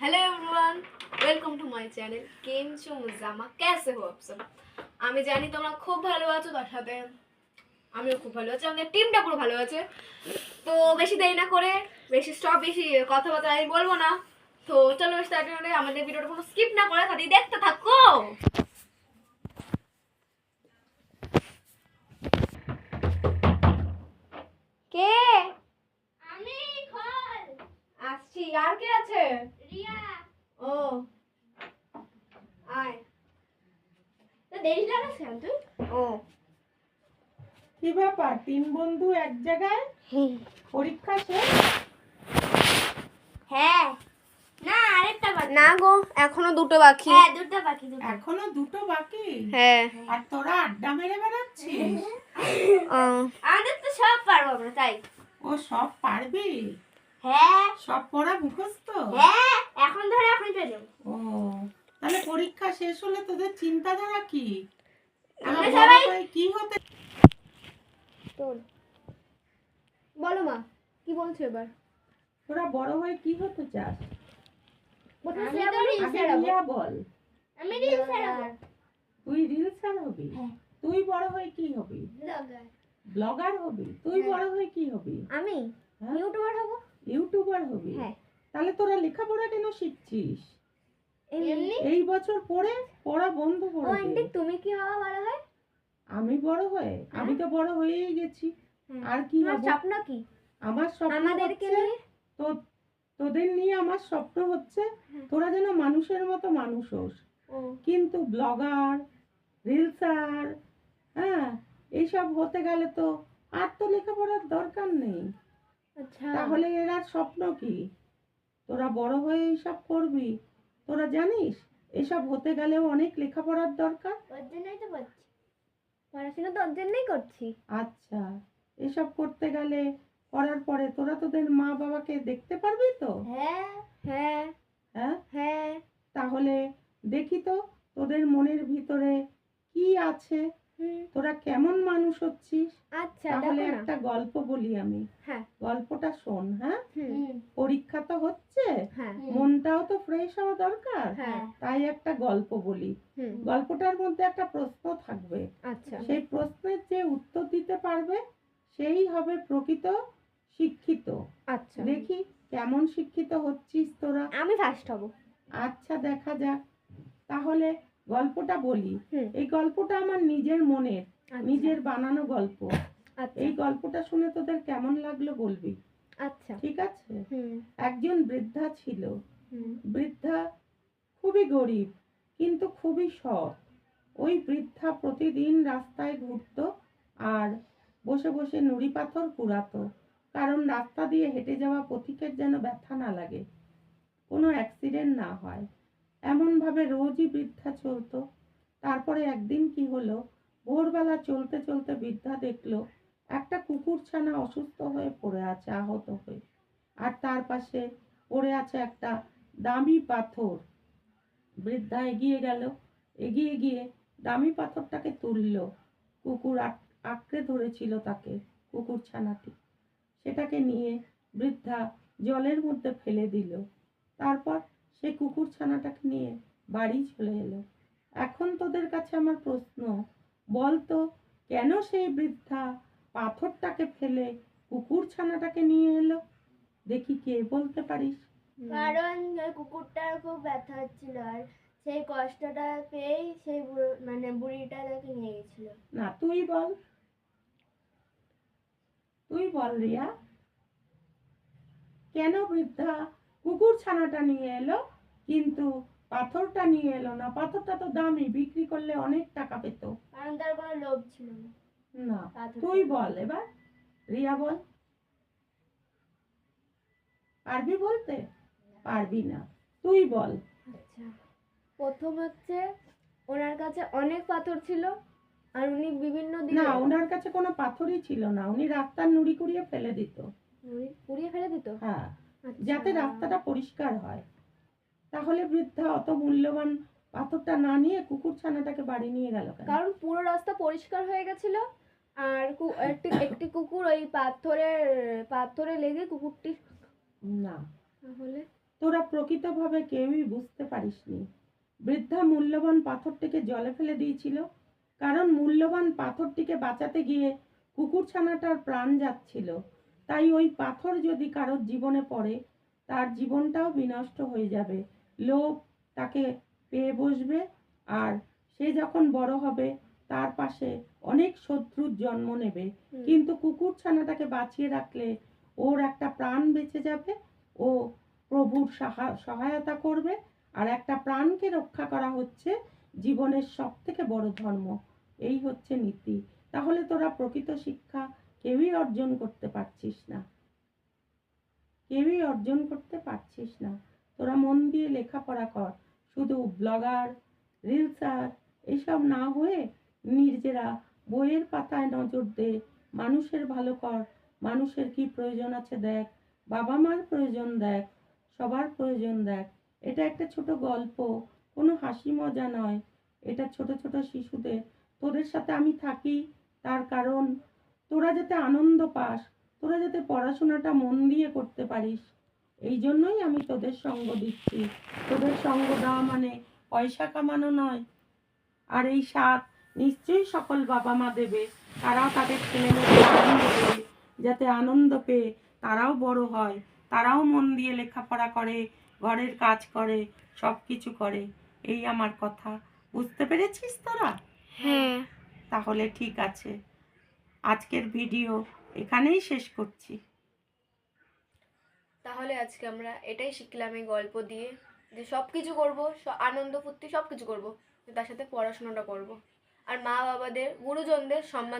hello everyone welcome to my channel came show মুজামা कैसे हो आप सब আমি জানি তোমরা খুব ভালো আছো তার সাথে আমিও খুব ভালো আছি আমাদের টিমটা পুরো ভালো আছে তো বেশি দেরি না করে বেশি স্টপ বেশি কথাবার্তা আমি বলবো না তো চলো স্টার্ট করে আমাদের ভিডিওটা কোনো স্কিপ না করে তাদের দেখতে থাকো কে আমি খল আসছি আর কে আছে রিয়া ও আয় তো দেরি লাগাস কেন তুই? ও কি ব্যাপার? তিন বন্ধু এক জায়গায়? পরীক্ষা শেষ? হ্যাঁ। না আরেকটা বাকি। না গো এখনও দুটো বাকি। হ্যাঁ দুটো বাকি দুটো। এখনও দুটো বাকি? হ্যাঁ। আর তোরা আড্ডা মেরে বেড়াচ্ছিস? ও, আমাদের তো সব পারব আমরা তাই। ও সব পারবি? হ্যাঁ। সব পড়া মুখস্থ? হ্যাঁ এখন ধরে পেয়ে ও তাহলে পরীক্ষা শেষ হলে তোদের চিন্তাধারা কি? আমরা সবাই- কি হতে তোর। বলো মা কি বলছো এবার? তোরা বড় হয়ে কি হতে চাস? ছাড়াবো বল আমি রিলস ছাড়াবো। তুই রিলসার হবি হ্যাঁ। তুই বড় হয়ে কি হবি? ব্লগার। ব্লগার হবি? তুই হ্যাঁ। বড় হয়ে কি হবি? আমি? ইউটিউবার হব? ইউটিউবার হবি? হ্যাঁ। তাহলে তোরা লেখাপড়া কেন শিখছিস? এমনি। এই বছর পড়ে পড়া বন্ধ করে আন্টি। তুমি কি হওয়া বড় হয়? আমি বড় হয়ে? আমি তো বড় হয়েই গেছি। আর কি হব? স্বপ্ন কি? আমার স্বপ্ন আমাদেরকে হচ্ছে নিয়ে? তো তোদের নিয়ে আমার স্বপ্ন হচ্ছে হ্যাঁ। তোরা যেন মানুষের মতো মানুষ হোস। কিন্তু ব্লগার রিলসার হ্যাঁ এইসব হতে গেলে তো আর তো লেখাপড়ার দরকার নেই। তাহলে এরা স্বপ্ন কি? তোরা বড় হয়ে এইসব করবি? তোরা জানিস এসব হতে গেলেও অনেক লেখাপড়ার দরকার? ওর জন্যই তো বলছি পড়াশোনা তো ওর জন্যই করছি। আচ্ছা এসব করতে গেলে করার পরে তোরা তোদের মা বাবাকে দেখতে পারবি তো? হ্যাঁ হ্যাঁ হ্যাঁ? হ্যাঁ। তাহলে দেখি তো তোদের মনের ভিতরে কি আছে? তোরা কেমন মানুষ হচ্ছিস? আচ্ছা তাহলে একটা গল্প বলি আমি। হ্যাঁ। গল্পটা শোন হ্যাঁ? পরীক্ষা তো হচ্ছে। হ্যাঁ। মনটাও তো ফ্রেশ হওয়া দরকার। হ্যাঁ। তাই একটা গল্প বলি। গল্পটার মধ্যে একটা প্রশ্ন থাকবে। আচ্ছা। সেই প্রশ্নের যে উত্তর দিতে পারবে সেই হবে প্রকৃত শিক্ষিত। আচ্ছা। দেখি কেমন শিক্ষিত হচ্ছিস তোরা? আমি ফার্স্ট হব। আচ্ছা দেখা যাক। তাহলে গল্পটা বলি। এই গল্পটা আমার নিজের মনের আচ্ছা, নিজের বানানো গল্প। আচ্ছা। এই গল্পটা শুনে তোদের কেমন লাগল বলবি? আচ্ছা। ঠিক আছে? হুম। একজন বৃদ্ধা ছিল। বৃদ্ধা খুবই গরিব কিন্তু খুবই সৎ। ওই বৃদ্ধা প্রতিদিন রাস্তায় ঘুরতো আর বসে বসে নুড়ি পাথর কুড়াতো কারণ রাস্তা দিয়ে হেঁটে যাওয়া পথিকের যেন ব্যথা না লাগে। কোনো অ্যাক্সিডেন্ট না হয়। এমনভাবে রোজই বৃদ্ধা চলতো। তারপরে একদিন কি হলো, ভোরবেলা চলতে চলতে বৃদ্ধা দেখল, একটা কুকুর ছানা অসুস্থ হয়ে পড়ে আছে আহত হয়ে। আর তার পাশে পড়ে আছে একটা দামি পাথর। বৃদ্ধা এগিয়ে গেল, এগিয়ে গিয়ে দামি পাথরটাকে তুললো। কুকুর আক- আঁকড়ে ধরেছিল তাকে কুকুর ছানাটি সেটাকে নিয়ে বৃদ্ধা জলের মধ্যে ফেলে দিল। তারপর সেই কুকুর ছানাটাকে নিয়ে বাড়ি চলে এলো। এখন তোদের কাছে আমার প্রশ্ন বলতো কেন সেই বৃদ্ধা পাথরটাকে ফেলে কুকুর ছানাটাকে নিয়ে এলো? দেখি কে বলতে পারিস। কারণ ওই কুকুরটার খুব ব্যথা হচ্ছিল আর সেই কষ্টটা পেয়েই সেই মানে বুড়িটা তাকে নিয়ে গেছিল। না তুই বল। তুই বল রিয়া। কেন বৃদ্ধা কুকুর ছানাটা নিয়ে এলো কিন্তু পাথরটা নিয়ে এলো না। পাথরটা তো দামি বিক্রি করলে অনেক টাকা পেত। কারণ তার কোনো লোভ ছিল না। তুই বল এবার। রিয়া বল। পারবি বলতে? পারবি না। তুই বল। আচ্ছা প্রথম হচ্ছে ওনার কাছে অনেক পাথর ছিল আর উনি বিভিন্ন দিন না ওনার কাছে কোনো পাথরই ছিল না। উনি রাস্তার নুড়ি কুড়িয়ে ফেলে দিত। পুড়িয়ে ফেলে দিত? হ্যাঁ। যাতে রাস্তাটা পরিষ্কার হয়। তাহলে বৃদ্ধা অত মূল্যবান পাথরটা না নিয়ে কুকুর ছানাটাকে বাড়ি নিয়ে গেল কারণ পুরো রাস্তা পরিষ্কার হয়ে গেছিল আর একটি একটি কুকুর ওই পাথরের পাথরে লেগে কুকুরটি না। তাহলে? তোরা প্রকৃতভাবে কেউই বুঝতে পারিসনি। বৃদ্ধা মূল্যবান পাথরটিকে জলে ফেলে দিয়েছিল কারণ মূল্যবান পাথরটিকে বাঁচাতে গিয়ে কুকুরছানাটার প্রাণ যাচ্ছিল। তাই ওই পাথর যদি কারোর জীবনে পড়ে তার জীবনটাও বিনষ্ট হয়ে যাবে। লোভ তাকে পেয়ে বসবে আর সে যখন বড় হবে তার পাশে অনেক শত্রুর জন্ম নেবে। কিন্তু কুকুর ছানাটাকে বাঁচিয়ে রাখলে ওর একটা প্রাণ বেঁচে যাবে ও প্রভুর সাহা- সহায়তা করবে আর একটা প্রাণকে রক্ষা করা হচ্ছে জীবনের সব থেকে বড় ধর্ম। এই হচ্ছে নীতি। তাহলে তোরা প্রকৃত শিক্ষা কেউই অর্জন করতে পারছিস না। কেউই অর্জন করতে পারছিস না। তোরা মন দিয়ে লেখাপড়া কর। শুধু ব্লগার, রিলসার, এসব না হয়ে নিজেরা বইয়ের পাতায় নজর দে। মানুষের ভালো কর। মানুষের কি প্রয়োজন আছে দেখ। বাবা মার প্রয়োজন দেখ। সবার প্রয়োজন দেখ। এটা একটা ছোট গল্প। কোনো হাসি মজা নয়। এটা ছোট ছোট শিশুদের। তোদের সাথে আমি থাকি। তার কারণ তোরা যাতে আনন্দ পাস তোরা যাতে পড়াশোনাটা মন দিয়ে করতে পারিস এই জন্যই আমি তোদের সঙ্গ দিচ্ছি। তোদের সঙ্গ দেওয়া মানে পয়সা কামানো নয়। আর এই স্বাদ নিশ্চয়ই সকল বাবা মা দেবে তারাও তাদের ছেলে আনন্দ দেবে যাতে আনন্দ পেয়ে তারাও বড় হয় তারাও মন দিয়ে লেখাপড়া করে ঘরের কাজ করে সব কিছু করে। এই আমার কথা। বুঝতে পেরেছিস তোরা? হ্যাঁ। তাহলে ঠিক আছে। আজকের ভিডিও এখানেই শেষ করছি। তাহলে আজকে আমরা এটাই শিখলাম এই গল্প দিয়ে, যে সব কিছু করব আনন্দ, ফুর্তি সব কিছু করব, তার সাথে পড়াশোনাটা করব। আর মা বাবাদের গুরুজনদের সম্মান